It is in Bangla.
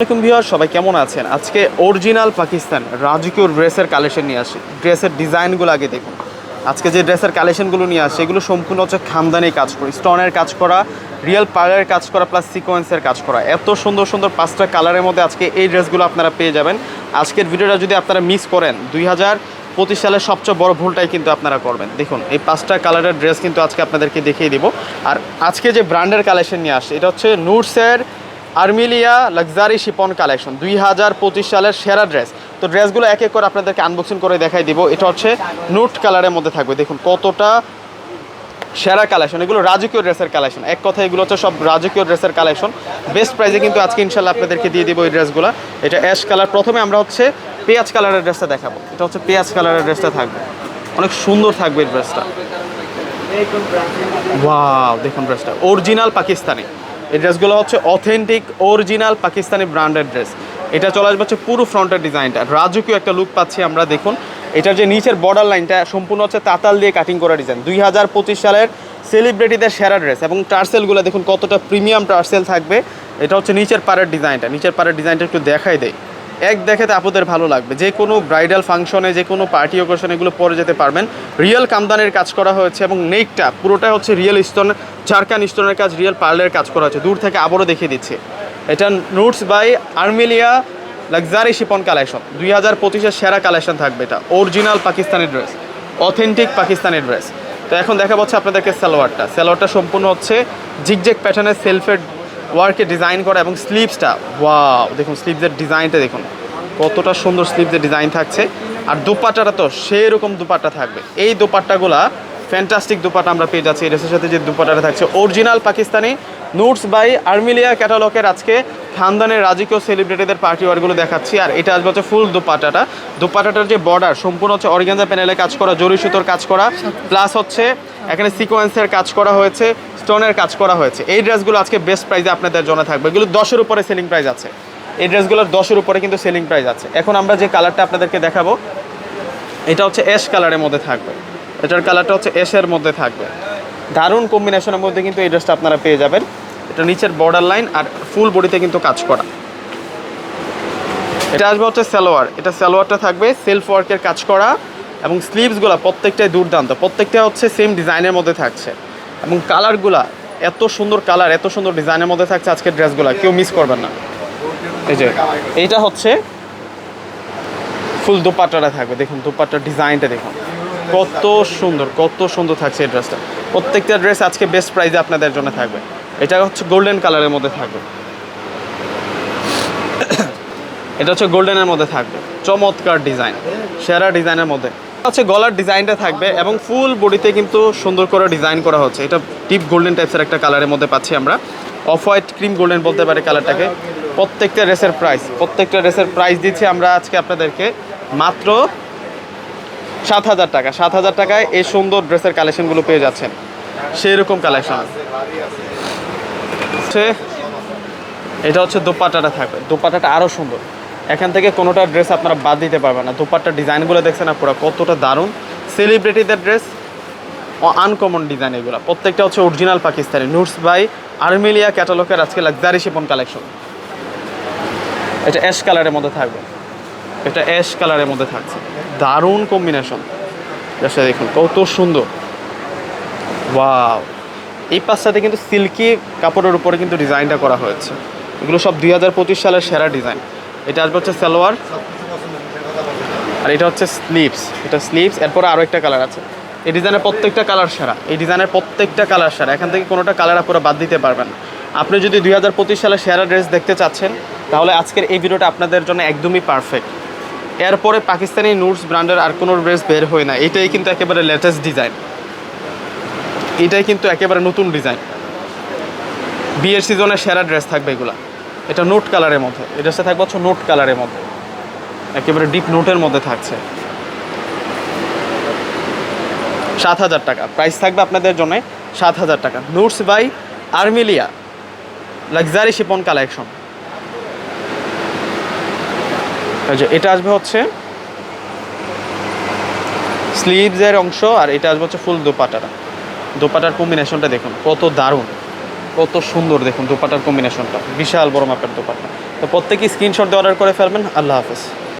আসসালামাইকুম ভিউয়ার সবাই কেমন আছেন? আজকে অরিজিনাল পাকিস্তান রাজকীয় ড্রেসের কালেকশন নিয়ে আসি। ড্রেসের ডিজাইনগুলো আগে দেখুন। আজকে যে ড্রেসের কালেকশনগুলো নিয়ে আসে, এগুলো সম্পূর্ণ হচ্ছে খামদানি কাজ করা স্টোনের কাজ করা রিয়েল পার্লারের কাজ করা প্লাস সিকোয়েন্সের কাজ করা। এত সুন্দর সুন্দর পাঁচটা কালারের মধ্যে আজকে এই ড্রেসগুলো আপনারা পেয়ে যাবেন। আজকের ভিডিওটা যদি আপনারা মিস করেন, দুই হাজার পঁচিশ সালের সবচেয়ে বড় ভুলটাই কিন্তু আপনারা করবেন। দেখুন, এই পাঁচটা কালারের ড্রেস কিন্তু আজকে আপনাদেরকে দেখিয়ে দিব। আর আজকে যে ব্র্যান্ডের কালেকশন নিয়ে আসে, এটা হচ্ছে নুটসের আর্মিলিয়া লাক্সারি শিপন কালেকশন, দুই হাজার পঁচিশ সালের সেরা ড্রেস। তো ড্রেসগুলো এক এক করে আপনাদেরকে আনবক্সিং করে দেখাই দিব। এটা হচ্ছে নুট কালারের মধ্যে থাকবে। দেখুন কতটা সেরা কালেকশন। এগুলো রাজকীয় ড্রেসের কালেকশন। এক কথা এগুলো হচ্ছে সব রাজকীয় ড্রেসের কালেকশন। বেস্ট প্রাইসে কিন্তু আজকে ইনশাল্লাহ আপনাদেরকে দিয়ে দিব এই ড্রেসগুলো। এটা অ্যাশ কালার প্রথমে আমরা হচ্ছে পেঁয়াজ কালারের ড্রেসটা দেখাবো। এটা হচ্ছে পেঁয়াজ কালারের ড্রেসটা থাকবে। অনেক সুন্দর থাকবে এই ড্রেসটা। ওয়াও, দেখুন ড্রেসটা। অরিজিনাল পাকিস্তানি। এই ড্রেসগুলো হচ্ছে অথেন্টিক, অরিজিনাল পাকিস্তানি ব্র্যান্ডের ড্রেস। এটা চলে আসবে হচ্ছে পুরো ফ্রন্টের ডিজাইনটা। রাজকীয় একটা লুক পাচ্ছি আমরা, দেখুন। এটার যে নিচের বর্ডার লাইনটা সম্পূর্ণ হচ্ছে তাতাল দিয়ে কাটিং করা ডিজাইন দুই হাজার পঁচিশ সালের সেলিব্রিটিদের সেরা ড্রেস এবং টার্সেলগুলো দেখুন কতটা প্রিমিয়াম টার্সেল থাকবে। এটা হচ্ছে নিচের পাড়ের ডিজাইনটা নিচের পাড়ের ডিজাইনটা একটু দেখাই দেয় এক দেখাতে আপনাদের ভালো লাগবে। যে কোনো ব্রাইডাল ফাংশনে যে কোনো পার্টি ওকেশনে এগুলো পরে যেতে পারবেন। রিয়েল কামদানের কাজ করা হয়েছে এবং নেকটা পুরোটা হচ্ছে রিয়েল স্টোন ঝাড়খান স্টোনের কাজ রিয়েল পার্লের কাজ করা হয়েছে দূর থেকে আবারও দেখিয়ে দিচ্ছে। এটা notes by Armelia luxury chiffon collection দুই হাজার পঁচিশের সেরা কালেকশন থাকবে এটা। Original Pakistani dress authentic Pakistani dress তো এখন দেখা পাচ্ছে আপনাদেরকে সালোয়ারটা। সালোয়ারটা সম্পূর্ণ হচ্ছে জিগজেক প্যাটার্নের সেলফের ওয়ার্কে ডিজাইন করা এবং স্লিভসটা, ওয়াও, দেখুন স্লিভসের ডিজাইনটা দেখুন। কতটা সুন্দর স্লিভসের ডিজাইন থাকছে। আর দুপাট্টাটা তো সেরকম দুপাট্টা থাকবে। এই দুপাট্টাগুলা ফ্যান্টাস্টিক দুপাট্টা আমরা পেয়ে যাচ্ছি। ড্রেসের সাথে যে দুপাট্টাটা থাকছে, original Pakistani notes by Armelia ক্যাটালগের আজকে খানদানের রাজকীয় সেলিব্রিটিদের পার্টি ওয়ারগুলো দেখাচ্ছি। আর এটা আসবে হচ্ছে ফুল দুপাট্টাটা। দুপাট্টাটার যে বর্ডার সম্পূর্ণ হচ্ছে অরিগানজা প্যানেলে কাজ করা জরি সুতোর কাজ করা প্লাস হচ্ছে এখানে সিকোয়েন্সের কাজ করা হয়েছে। স্টোনের কাজ করা হয়েছে। এই ড্রেসগুলো আজকে বেস্ট প্রাইসে আপনাদের জন্য থাকবে। এগুলো দশের উপরে সেলিং প্রাইস আছে। এই ড্রেসগুলোর দশের উপরে কিন্তু সেলিং প্রাইস আছে। এখন আমরা যে কালারটা আপনাদেরকে দেখাবো, এটা হচ্ছে অ্যাশ কালারের মধ্যে থাকবে। এটার কালারটা হচ্ছে অ্যাশের মধ্যে থাকবে। দারুণ কম্বিনেশনের মধ্যে কিন্তু এই ড্রেসটা আপনারা পেয়ে যাবেন। এটা নিচের বর্ডার লাইন আর ফুল বডিতে কিন্তু কাজ করা। এটা আসবে হচ্ছে সালোয়ার। এটা সালোয়ারটা থাকবে সেলফ ওয়ার্কের কাজ করা এবং স্লিভসগুলো প্রত্যেকটাই দুর্দান্ত। প্রত্যেকটা হচ্ছে সেম ডিজাইনের মধ্যে থাকছে। এবং কালারগুলা, এত সুন্দর কালার, এত সুন্দর ডিজাইনের মধ্যে থাকছে আজকের ড্রেসগুলো, কেউ মিস করবেন না। এই যে, এইটা হচ্ছে ফুল দোপাট্টাটা থাকবে, দেখুন দোপাট্টার ডিজাইনটা দেখুন। কত সুন্দর কত সুন্দর থাকছে এই ড্রেসটা। প্রত্যেকটা ড্রেস আজকে বেস্ট প্রাইসে আপনাদের জন্য থাকবে। এটা হচ্ছে গোল্ডেন কালারের মধ্যে থাকবে। এটা হচ্ছে গোল্ডেনের মধ্যে থাকবে। চমৎকার ডিজাইন, সেরা ডিজাইনের মধ্যে। হচ্ছে গলার ডিজাইনটা থাকবে এবং ফুল বডিতে কিন্তু সুন্দর করে ডিজাইন করা হচ্ছে। এটা ডিপ গোল্ডেন টাইপসের একটা কালারের মধ্যে পাচ্ছি আমরা। অফ হোয়াইট ক্রিম গোল্ডেন বলতে পারি কালারটাকে প্রত্যেকটা ড্রেসের প্রাইস প্রত্যেকটা ড্রেসের প্রাইস দিচ্ছি আমরা আজকে আপনাদেরকে। মাত্র সাত হাজার টাকা। সাত হাজার টাকায় এই সুন্দর ড্রেসের কালেকশনগুলো পেয়ে যাচ্ছেন। সেই রকম কালেকশন এটা হচ্ছে দোপাট্টাটা থাকবে। দোপাট্টাটা আরও সুন্দর। এখান থেকে কোনোটা ড্রেস আপনারা বাদ দিতে পারবেন না। দোপাট্টার ডিজাইনগুলো দেখছেন না পুরো কতটা দারুণ। সেলিব্রিটিদের ড্রেস আনকমন ডিজাইন এগুলো। প্রত্যেকটা হচ্ছে original Pakistani. Nuts by Armelia ক্যাটালগের আজকে লাক্সারি শিপন কালেকশন এটা অ্যাশ কালারের মধ্যে থাকবে। এটা অ্যাশ কালারের মধ্যে থাকছে। দারুণ কম্বিনেশন জাস্ট দেখুন, কত সুন্দর। ওয়াও এই পাঁচটাতে কিন্তু সিল্কি কাপড়ের উপরে কিন্তু ডিজাইনটা করা হয়েছে। এগুলো সব দুই হাজার পঁচিশ সালের সেরা ডিজাইন এটা আসবে হচ্ছে সালোয়ার। আর এটা হচ্ছে স্লিভস। এটা স্লিভস, এরপরে আরও একটা কালার আছে। এই ডিজাইনের প্রত্যেকটা কালার সেরা। এই ডিজাইনের প্রত্যেকটা কালার সারা। এখান থেকে কোনোটা কালার আপনারা বাদ দিতে পারবেন আপনি যদি দুই হাজার পঁচিশ সালে সেরা ড্রেস দেখতে চাচ্ছেন, তাহলে আজকের এই ভিডিওটা আপনাদের জন্য একদমই পারফেক্ট এরপরে পাকিস্তানি নুটস ব্র্যান্ডের আর কোনো ড্রেস বের হয় না। এটাই কিন্তু একেবারে লেটেস্ট ডিজাইন এটাই কিন্তু একেবারে নতুন ডিজাইন বিয়ের সিজনের সেরা ড্রেস থাকবে এগুলা। এটা নোট কালারের মধ্যে। এই ড্রেসটা থাকবে হচ্ছে নোট কালারের মধ্যে। একেবারে ডিপ নোটের মধ্যে থাকছে। সাত হাজার টাকা। প্রাইস থাকবে আপনাদের জন্য সাত হাজার টাকা। Notes by Armelia luxury chiffon collection এটা আসবে হচ্ছে স্লিভসের অংশ আর এটা আসবে হচ্ছে ফুল দোপাটাটা। দোপাটার কম্বিনেশনটা দেখুন, কত দারুণ। কত সুন্দর দেখুন দোপাটার কম্বিনেশনটা বিশাল বড় মাপের দোপাটা। তো প্রত্যেকেই স্ক্রিনশট দিয়ে অর্ডার করে ফেলবেন। আল্লাহ হাফেজ।